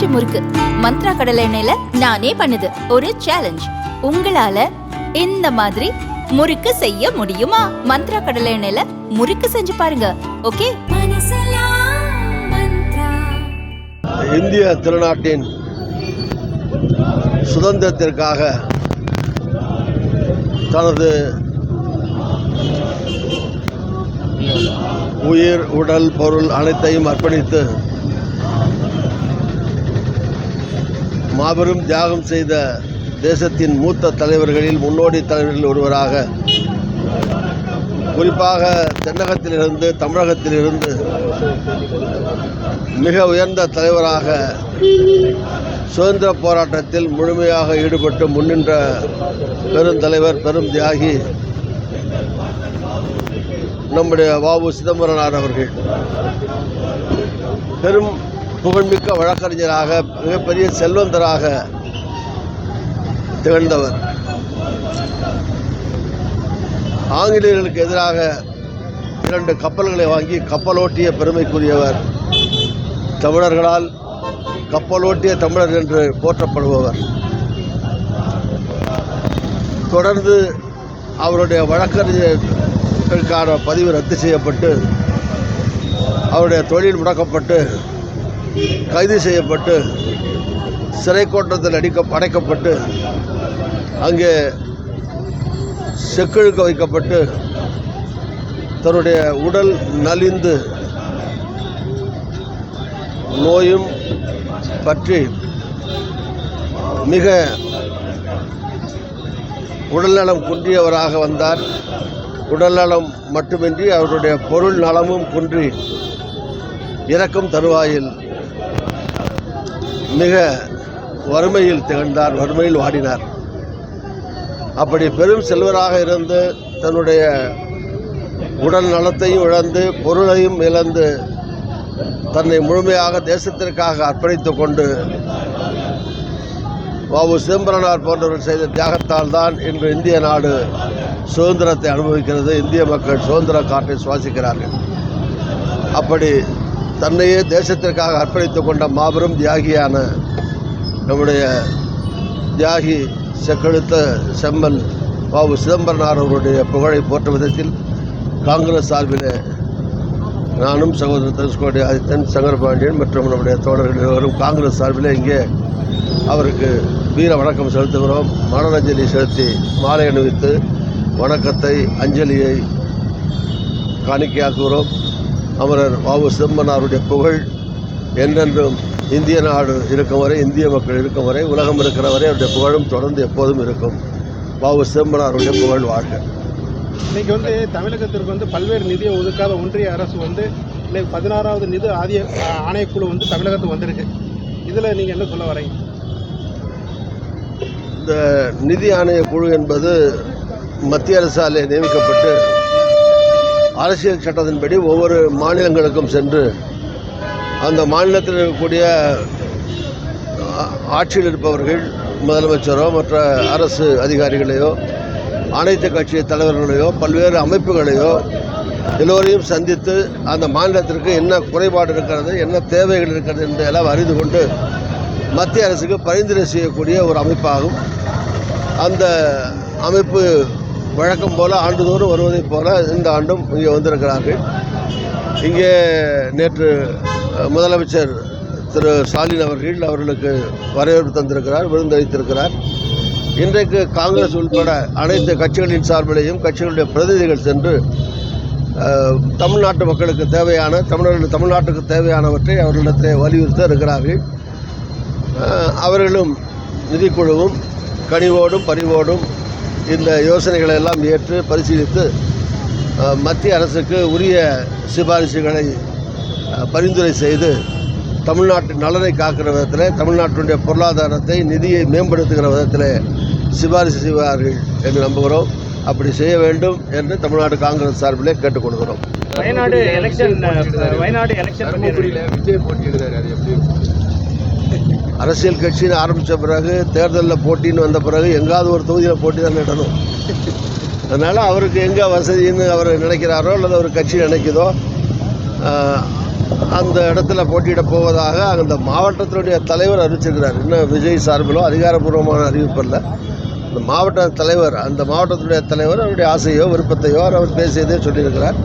பஞ்சு முறுக்கு. மந்த்ரா கடலை எண்ணெயில நானே பண்ணுது. ஒரு சேலஞ்ச் உங்களால இந்த மாதிரி முறுக்கு செய்ய முடியுமா? மந்த்ரா கடலை எண்ணெயில முறுக்கு செஞ்சு பாருங்க. ஓகே? இந்திய திருநாட்டின் சுதந்திரத்திற்காக தனது உயிர் உடல் பொருள் அனைத்தையும் அர்ப்பணித்து மாபெரும் தியாகம் செய்த தேசத்தின் மூத்த தலைவர்களில் முன்னோடி தலைவர்களில் ஒருவராக குறிப்பாக தென்னகத்திலிருந்து தமிழகத்திலிருந்து மிக உயர்ந்த தலைவராக சுதந்திர போராட்டத்தில் முழுமையாக ஈடுபட்டு முன்னின்ற பெருந்தலைவர் பெரும் தியாகி நம்முடைய வாவு சிதம்பரனார் அவர்கள். பெரும் புகழ்மிக்க வழக்கறிஞராக மிகப்பெரிய செல்வந்தராக திகழ்ந்தவர். ஆங்கிலேயர்களுக்கு எதிராக இரண்டு கப்பல்களை வாங்கி கப்பலோட்டிய பெருமைக்குரியவர். தமிழர்களால் கப்பலோட்டிய தமிழர் என்று போற்றப்படுபவர். தொடர்ந்து அவருடைய வழக்கறிஞர்களுக்கான பதிவு ரத்து செய்யப்பட்டு அவருடைய தொழில் முடக்கப்பட்டு கைது செய்யப்பட்டு சிறை கோட்டத்தில் அடிக்க அடைக்கப்பட்டு அங்கே செக்கிழுக்க வைக்கப்பட்டு தன்னுடைய உடல் நலிந்து நோயும் பற்றி மிக உடல்நலம் குன்றியவராக வந்தார். உடல்நலம் மட்டுமின்றி அவருடைய பொருள் நலமும் குன்றி இறக்கும் தருவாயில் மிக வறுமையில் திகழ்ந்தார் வறுமையில் வாடினார். அப்படி பெரும் செல்வராக இருந்து தன்னுடைய உடல் நலத்தையும் இழந்து பொருளையும் இழந்து தன்னை முழுமையாக தேசத்திற்காக அர்ப்பணித்து கொண்டு வாவு சிதம்பரனார் போன்றவர்கள் செய்த தியாகத்தால் தான் இன்று இந்திய நாடு சுதந்திரத்தை அனுபவிக்கிறது. இந்திய மக்கள் சுதந்திர காற்றை சுவாசிக்கிறார்கள். அப்படி தன்னையே தேசத்திற்காக அர்ப்பணித்துக் கொண்ட மாபெரும் தியாகியான நம்முடைய தியாகி செக்கெழுத்த செம்மன் பாபு சிதம்பரனார் அவருடைய புகழை போற்ற விதத்தில் காங்கிரஸ் சார்பில் நானும் சகோதரர் தனுஷ்கோடி ஆதித்தன் சங்கரபாண்டியன் மற்றும் நம்முடைய தோழர்கள் இருவரும் காங்கிரஸ் சார்பில் இங்கே அவருக்கு வீர வணக்கம் செலுத்துகிறோம். மரணஞ்சலி செலுத்தி மாலை அணிவித்து வணக்கத்தை அஞ்சலியை காணிக்கையாக்குகிறோம். அமரர் வாவு சிதம்பரனாருடைய புகழ் என்றென்றும் இந்திய நாடு இருக்கும் வரை இந்திய மக்கள் இருக்கும் வரை உலகம் இருக்கிற வரை அவருடைய புகழும் தொடர்ந்து எப்போதும் இருக்கும். வாவு சிதம்பரனாருடைய புகழ் வாழ்க. இன்னைக்கு வந்து தமிழகத்திற்கு வந்து பல்வேறு நிதியை ஒதுக்காத ஒன்றிய அரசு வந்து இன்னைக்கு பதினாறாவது நிதி ஆதிய ஆ- ஆணையக்குழு வந்து தமிழகத்துக்கு வந்திருக்கு. இதில் நீங்கள் என்ன சொல்ல வரீங்க? இந்த நிதி ஆணைய குழு என்பது மத்திய அரசாலே நியமிக்கப்பட்டு அரசியல் சட்டத்தின்படி ஒவ்வொரு மாநிலங்களுக்கும் சென்று அந்த மாநிலத்தில் இருக்கக்கூடிய ஆட்சியில் இருப்பவர்கள் முதலமைச்சரோ மற்ற அரசு அதிகாரிகளையோ அனைத்து கட்சி தலைவர்களையோ பல்வேறு அமைப்புகளையோ எல்லோரையும் சந்தித்து அந்த மாநிலத்திற்கு என்ன குறைபாடு இருக்கிறது என்ன தேவைகள் இருக்கிறது என்பதையெல்லாம் அறிந்து கொண்டு மத்திய அரசுக்கு பரிந்துரை செய்யக்கூடிய ஒரு அமைப்பாகும். அந்த அமைப்பு வழக்கம் போல் ஆண்டுதோறும் வருவதைப் போல இந்த ஆண்டும் இங்கே வந்திருக்கிறார்கள். இங்கே நேற்று முதலமைச்சர் திரு ஸ்டாலின் அவர்கள் அவர்களுக்கு வரவேற்பு தந்திருக்கிறார் விருந்தளித்திருக்கிறார் இன்றைக்கு காங்கிரஸ் உட்பட அனைத்து கட்சிகளின் சார்பிலேயும் கட்சிகளுடைய பிரதிநிதிகள் சென்று தமிழ்நாட்டு மக்களுக்கு தேவையான தமிழர்கள் தமிழ்நாட்டுக்கு தேவையானவற்றை அவர்களிடத்தை வலியுறுத்த இருக்கிறார்கள். அவர்களும் நிதிக்குழுவும் கனிவோடும் பரிவோடும் இந்த யோசனைகளை எல்லாம் ஏற்று பரிசீலித்து மத்திய அரசுக்கு உரிய சிபாரிசுகளை பரிந்துரை செய்து தமிழ்நாட்டின் நலனை காக்கிற விதத்தில் தமிழ்நாட்டினுடைய பொருளாதாரத்தை நிதியை மேம்படுத்துகிற விதத்தில் சிபாரிசு செய்வார்கள் என்று நம்புகிறோம். அப்படி செய்ய வேண்டும் என்று தமிழ்நாடு காங்கிரஸ் சார்பிலே கேட்டுக்கொள்கிறோம் வயநாடு எலெக்ஷன் வயநாடு எலெக்ஷன் விஜய் போட்டியிடுறாரு அது எப்படி? அரசியல் கட்சின்னு ஆரம்பித்த பிறகு தேர்தலில் போட்டின்னு வந்த பிறகு எங்காவது ஒரு தொகுதியில் போட்டி தான் நடணும். அதனால் அவருக்கு எங்கே வசதின்னு அவர் நினைக்கிறாரோ அல்லது ஒரு கட்சி நினைக்குதோ அந்த இடத்துல போட்டியிட போவதாக அந்த மாவட்டத்தினுடைய தலைவர் அறிவிச்சிருக்கிறார். இன்னும் விஜய் சார்பிலோ அதிகாரப்பூர்வமான அறிவிப்பு இல்லை அந்த மாவட்ட தலைவர் அந்த மாவட்டத்தினுடைய தலைவர் அவருடைய ஆசையோ விருப்பத்தையோ அவர் பேசியதே சொல்லியிருக்கிறார்.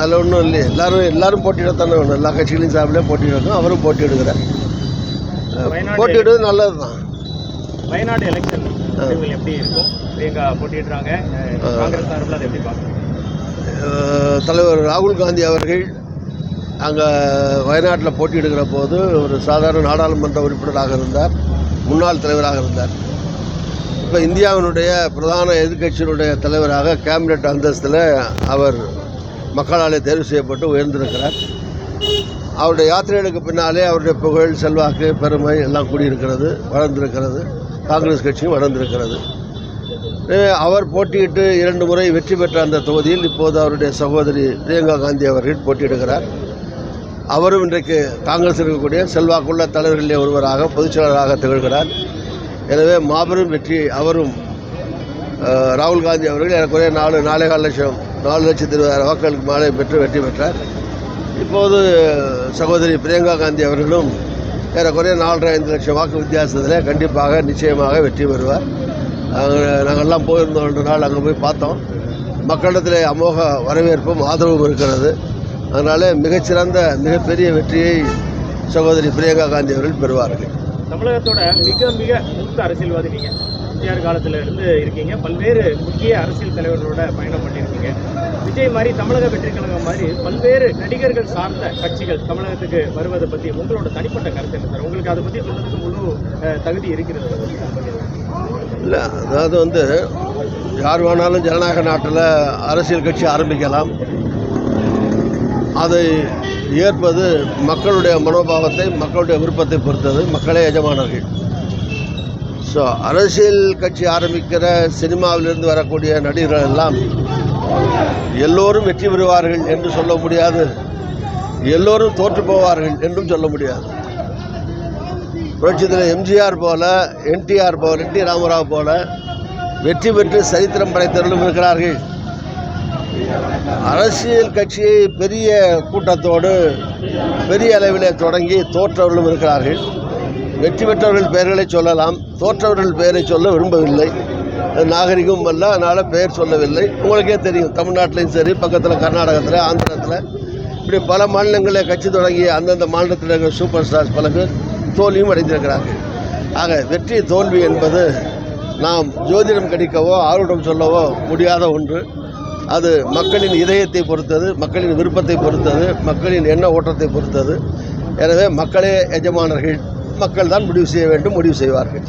அதில் ஒன்றும் இல்லை எல்லாரும் எல்லாரும் போட்டியிடத்தானே வேணும். எல்லா கட்சிகளையும் சார்பிலே போட்டியிடணும். அவரும் போட்டியிடுகிறார் போட்டியிடுவது நல்லது தான் வயநாடு எலெக்ஷன் எப்படி இருக்கும் பிரியங்கா போட்டியிடுறாங்க. காங்கிரஸ் சார்பில் அதை எப்படி தலைவர் ராகுல் காந்தி அவர்கள் அங்கே வயநாட்டில் போட்டியிடுகிற போது ஒரு சாதாரண நாடாளுமன்ற உறுப்பினராக இருந்தார். முன்னாள் தலைவராக இருந்தார். இப்போ இந்தியாவினுடைய பிரதான எதிர்க்கட்சியினுடைய தலைவராக கேபினெட் அந்தஸ்தில் அவர் மக்களாலே தேர்வு செய்யப்பட்டு உயர்ந்திருக்கிறார். அவருடைய யாத்திரைகளுக்கு பின்னாலே அவருடைய புகழ் செல்வாக்கு பெருமை எல்லாம் கூடியிருக்கிறது வளர்ந்திருக்கிறது. காங்கிரஸ் கட்சியும் வளர்ந்திருக்கிறது. அவர் போட்டியிட்டு இரண்டு முறை வெற்றி பெற்ற அந்த தொகுதியில் இப்போது அவருடைய சகோதரி பிரியங்கா காந்தி அவர்கள் போட்டியிடுகிறார். அவரும் இன்றைக்கு காங்கிரஸ் இருக்கக்கூடிய செல்வாக்குள்ள தலைவர்களிலே ஒருவராக பொதுச்செயலராக திகழ்கிறார். எனவே மாபெரும் வெற்றி அவரும் ராகுல் காந்தி அவர்கள் எனக்குரிய நாலு நாலே கால் லட்சம் நாலு லட்சத்தி இருபதாயிரம் வாக்குகளுக்கு மேலே பெற்று வெற்றி பெற்றார். இப்போது சகோதரி பிரியங்கா காந்தி அவர்களும் ஏறக்குறைய நாலரை ஐந்து லட்சம் வாக்கு வித்தியாசத்தில் கண்டிப்பாக நிச்சயமாக வெற்றி பெறுவார். அங்கே நாங்கள்லாம் போயிருந்தோம் ரெண்டு நாள் அங்கே போய் பார்த்தோம். மக்களிடத்தில் அமோக வரவேற்பும் ஆதரவும் இருக்கிறது. அதனால் மிகச்சிறந்த மிகப்பெரிய வெற்றியை சகோதரி பிரியங்கா காந்தி அவர்கள் பெறுவார்கள். தமிழகத்தோட மிக மிக மூத்த அரசியல்வாதி நீங்கள் எம்ஜிஆர் காலத்தில் இருந்து இருக்கீங்க. பல்வேறு முக்கிய அரசியல் தலைவர்களோட பயணம் பண்ணியிருக்கீங்க. விஜய் மாதிரி தமிழக வெற்றி கழகம் மாதிரி பல்வேறு நடிகர்கள் சார்ந்த கட்சிகள் தமிழகத்துக்கு வருவதை பற்றி உங்களோட தனிப்பட்ட கருத்து என்ன சார்? உங்களுக்கு அதை பற்றி சொல்றதுக்கு முழு தகுதி இருக்கிறது. இல்லை அதாவது வந்து யார் வேணாலும் ஜனநாயக நாட்டில் அரசியல் கட்சி ஆரம்பிக்கலாம். அதை ஏற்பது மக்களுடைய மனோபாவத்தை மக்களுடைய விருப்பத்தை பொறுத்தது மக்களே எஜமானர்கள். ஸோ அரசியல் கட்சி ஆரம்பிக்கிற சினிமாவிலிருந்து வரக்கூடிய நடிகர்கள் எல்லாம் எல்லோரும் வெற்றி பெறுவார்கள் என்று சொல்ல முடியாது. எல்லோரும் தோற்று போவார்கள் என்றும் சொல்ல முடியாது. புரட்சித்தில் எம்ஜிஆர் போல என்டிஆர் போல என் டி ராமராவ் போல வெற்றி பெற்று சரித்திரம் படைத்தவர்களும் இருக்கிறார்கள். அரசியல் கட்சியை பெரிய கூட்டத்தோடு பெரிய அளவிலே தொடங்கி தோற்றவர்களும் இருக்கிறார்கள். வெற்றி பெற்றவர்கள் பெயர்களை சொல்லலாம் தோற்றவர்கள் பெயரை சொல்ல விரும்பவில்லை. நாகரிகமும் நாகரிகம் அல்ல அதனால் பெயர் சொல்லவில்லை. உங்களுக்கே தெரியும் தமிழ்நாட்டிலையும் சரி பக்கத்தில் கர்நாடகத்தில் ஆந்திரத்தில். இப்படி பல மாநிலங்களில் கட்சி தொடங்கி அந்தந்த மாநிலத்தில் இருக்கிற சூப்பர் ஸ்டார்ஸ் பலகு தோல்வியும் அடைந்திருக்கிறார்கள். ஆக வெற்றி தோல்வி என்பது நாம் ஜோதிடம் கணிக்கவோ ஆர்வம் சொல்லவோ முடியாத ஒன்று. அது மக்களின் இதயத்தை பொறுத்தது மக்களின் விருப்பத்தை பொறுத்தது மக்களின் எண்ண ஓட்டத்தை பொறுத்தது. எனவே மக்களே எஜமானர்கள் மக்கள் தான் முடிவு செய்ய வேண்டும் முடிவு செய்வார்கள்.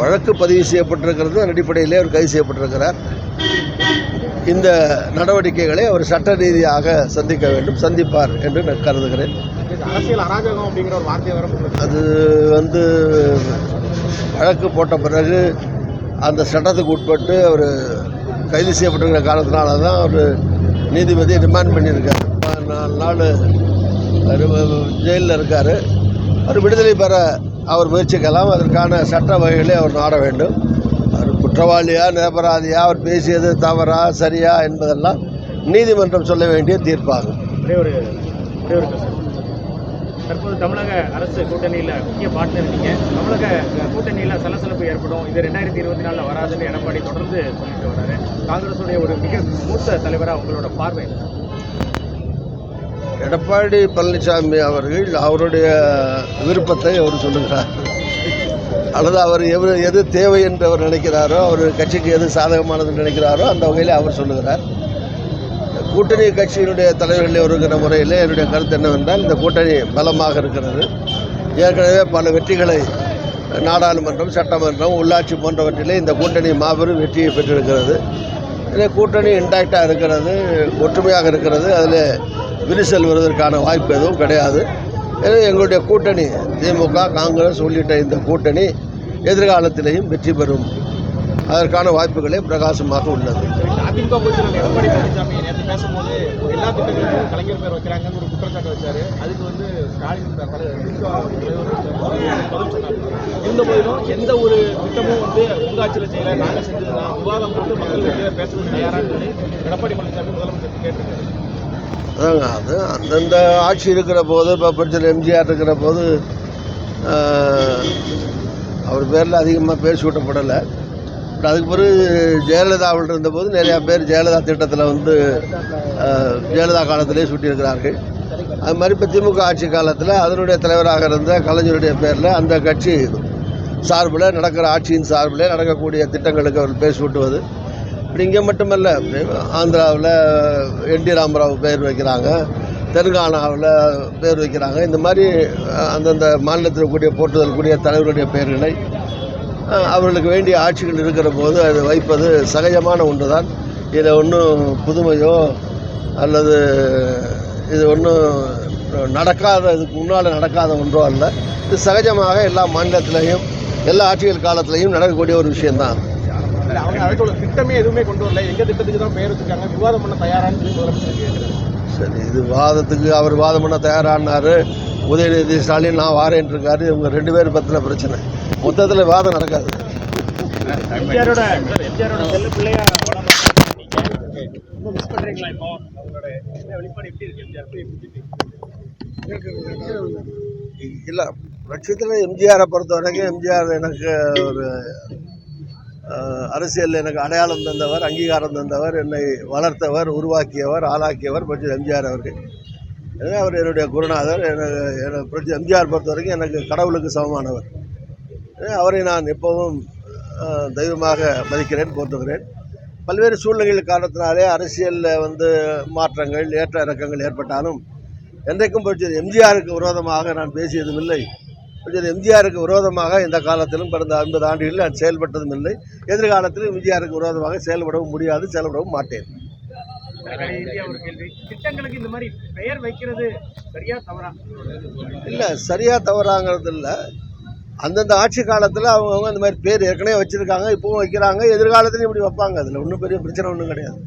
வழக்கு பதிவு செய்யப்பட்டிருக்கிறது அதன் அடிப்படையிலே அவர் கைது செய்யப்பட்டிருக்கிறார். இந்த நடவடிக்கைகளை அவர் சட்ட ரீதியாக சந்திக்க வேண்டும் சந்திப்பார் என்று நான் கருதுகிறேன். அரசியல் அராஜகம் அப்படிங்கிற ஒரு வார்த்தை வர அது வந்து வழக்கு போட்ட பிறகு அந்த சட்டத்துக்கு உட்பட்டு அவர் கைது செய்யப்பட்டிருக்கிற காரணத்தினால தான் அவர் நீதிபதி ரிமாண்ட் பண்ணியிருக்கார். நாலு நாள் ஜெயிலில் இருக்கார். அவர் விடுதலை பெற அவர் முயற்சிக்கலாம். அதற்கான சட்ட வகைகளை அவர் நாட வேண்டும். அவர் குற்றவாளியா நிரபராதியா அவர் பேசியது தவறா சரியா என்பதெல்லாம் நீதிமன்றம் சொல்ல வேண்டிய தீர்ப்பாகும். ஒரு ஒரு தற்போது தமிழக அரசு கூட்டணியில் முக்கிய பார்ட்னர் இருக்கீங்க தமிழக கூட்டணியில் சலசலப்பு ஏற்படும். இது ரெண்டாயிரத்தி இருபத்தி நாலில் வராதுன்னு எடப்பாடி தொடர்ந்து சொல்லிட்டு வர்றாரு காங்கிரஸுடைய ஒரு மிக மூத்த தலைவராக உங்களோட பார்வை என்ன? எடப்பாடி பழனிசாமி அவர்கள் அவருடைய விருப்பத்தை அவர் சொல்லுகிறார். அல்லது அவர் எவரு எது தேவை என்று அவர் நினைக்கிறாரோ அவர் கட்சிக்கு எது சாதகமானது நினைக்கிறாரோ அந்த வகையில் அவர் சொல்லுகிறார். கூட்டணி கட்சியினுடைய தலைவர்களே வருகிற முறையில் என்னுடைய கருத்து என்னவென்றால் இந்த கூட்டணி பலமாக இருக்கிறது. ஏற்கனவே பல வெற்றிகளை நாடாளுமன்றம் சட்டமன்றம் உள்ளாட்சி போன்றவற்றிலே இந்த கூட்டணி மாபெரும் வெற்றியை பெற்றிருக்கிறது. இந்த கூட்டணி இன்டாக்டாக இருக்கிறது ஒற்றுமையாக இருக்கிறது அதில் விரிசல் வருவதற்கான வாய்ப்பு எதுவும் கிடையாது. எனவே எங்களுடைய கூட்டணி திமுக காங்கிரஸ் உள்ளிட்ட இந்த கூட்டணி எதிர்காலத்திலேயும் வெற்றி பெறும். அதற்கான வாய்ப்புகளே பிரகாசமாக உள்ளது. அதிமுக பொதுச்செயலர் எடப்பாடி பழனிசாமி நேற்று பேசும்போது எல்லா திட்டங்களுக்கும் கலைஞர் பேர் வைக்கிறாங்கன்னு ஒரு குற்றச்சாட்டு வச்சாரு. அதுக்கு வந்து ஸ்டாலின் தலைவர் பதில் சொன்னார். இருந்த போதிலும் எந்த ஒரு திட்டமும் வந்து உங்க ஆட்சியில் செய்யல. நாங்கள் செஞ்சதுதான். விவாதம் போட்டு மக்கள் கிட்ட பேசுறது தயாரான்னு சொல்லி எடப்பாடி பழனிசாமி முதலமைச்சர் கேட்டிருக்காரு. அதாங்க அது அந்தந்த ஆட்சி இருக்கிற போது இப்போ பிரச்சனை எம்ஜிஆர் இருக்கிற போது அவர் பேரில் அதிகமாக பேசி விட்டப்படலை அதுக்கு பிறகு ஜெயலலிதாவில் இருந்தபோது நிறையா பேர் ஜெயலலிதா திட்டத்தில் வந்து ஜெயலலிதா காலத்திலே சுட்டியிருக்கிறார்கள். அது மாதிரி இப்போ திமுக ஆட்சி காலத்தில் அதனுடைய தலைவராக இருந்த கலைஞருடைய பேரில் அந்த கட்சி சார்பில் நடக்கிற ஆட்சியின் சார்பில் நடக்கக்கூடிய திட்டங்களுக்கு அவர் பேர் சூட்டுவது. இப்படி இங்கே மட்டுமல்ல ஆந்திராவில் என் டி ராமராவ் பேர் வைக்கிறாங்க தெலுங்கானாவில் பேர் வைக்கிறாங்க. இந்த மாதிரி அந்தந்த மாநிலத்தில் கூடிய போட்டுதல் கூடிய தலைவருடைய பெயர்களை அவர்களுக்கு வேண்டிய ஆட்சிகள் இருக்கிற போது அது வைப்பது சகஜமான ஒன்று தான் இதில் ஒன்றும் புதுமையோ அல்லது இது ஒன்றும் நடக்காத இதுக்கு முன்னால் நடக்காத ஒன்றோ அல்ல. இது சகஜமாக எல்லா மாநிலத்திலையும் எல்லா ஆட்சிகள் காலத்திலையும் நடக்கக்கூடிய ஒரு விஷயம்தான். இல்ல, அவங்க அதுக்கு திட்டமே எதுவுமே கொண்டு வரல. எங்க திட்டத்துக்கு தான் பெயர் வச்சிருக்காங்க. விவாதம் பண்ண தயாரான்னு முதலமைச்சர் சரி இது வாதத்துக்கு அவர் வாதம் பண்ண தயாரானாரு. உதயநிதி ஸ்டாலின் நான் வாரேன் இருக்காரு. இவங்க ரெண்டு பேரும் பற்றின பிரச்சனை. மொத்தத்தில் வாதம் நடக்காது? இல்லை பட்சத்தில் எம்ஜிஆரை பொறுத்த வரைக்கும் எம்ஜிஆர் எனக்கு ஒரு அரசியலில் எனக்கு அடையாளம் தந்தவர் அங்கீகாரம் தந்தவர் என்னை வளர்த்தவர் உருவாக்கியவர் ஆளாக்கியவர் பட்சம் எம்ஜிஆர் அவர்கள். எனவே அவர் என்னுடைய குருநாதர் எனக்கு எனக்கு பட்சம் எம்ஜிஆர் பொறுத்த வரைக்கும் எனக்கு கடவுளுக்கு சமமானவர். அவரை நான் எப்பவும் தெய்வமாக மதிக்கிறேன் போற்றுகிறேன். பல்வேறு சூழ்நிலைகள் காரணத்தினாலே அரசியலில் வந்து மாற்றங்கள் ஏற்ற இறக்கங்கள் ஏற்பட்டாலும் என்றைக்கும் பட்சம் எம்ஜிஆருக்கு விரோதமாக நான் பேசியதும் இல்லை பட்சம் எம்ஜிஆருக்கு விரோதமாக இந்த காலத்திலும் கடந்த ஐம்பது ஆண்டுகளில் நான் செயல்பட்டதும் இல்லை எதிர்காலத்திலும் எம்ஜிஆருக்கு விரோதமாக செயல்படவும் முடியாது செயல்படவும் மாட்டேன். கடைசியா ஒரு கேள்வி திட்டங்களுக்கு இந்த மாதிரி பெயர் வைக்கிறது சரியா தவறா? இல்லை சரியாக தவறாங்கிறது இல்லை அந்தந்த ஆட்சி காலத்தில் அவங்கவுங்க இந்த மாதிரி பேர் ஏற்கனவே வச்சுருக்காங்க இப்போவும் வைக்கிறாங்க. எதிர்காலத்துலையும் இப்படி வைப்பாங்க. அதில் ஒன்றும் பெரிய பிரச்சனை ஒன்றும் கிடையாது.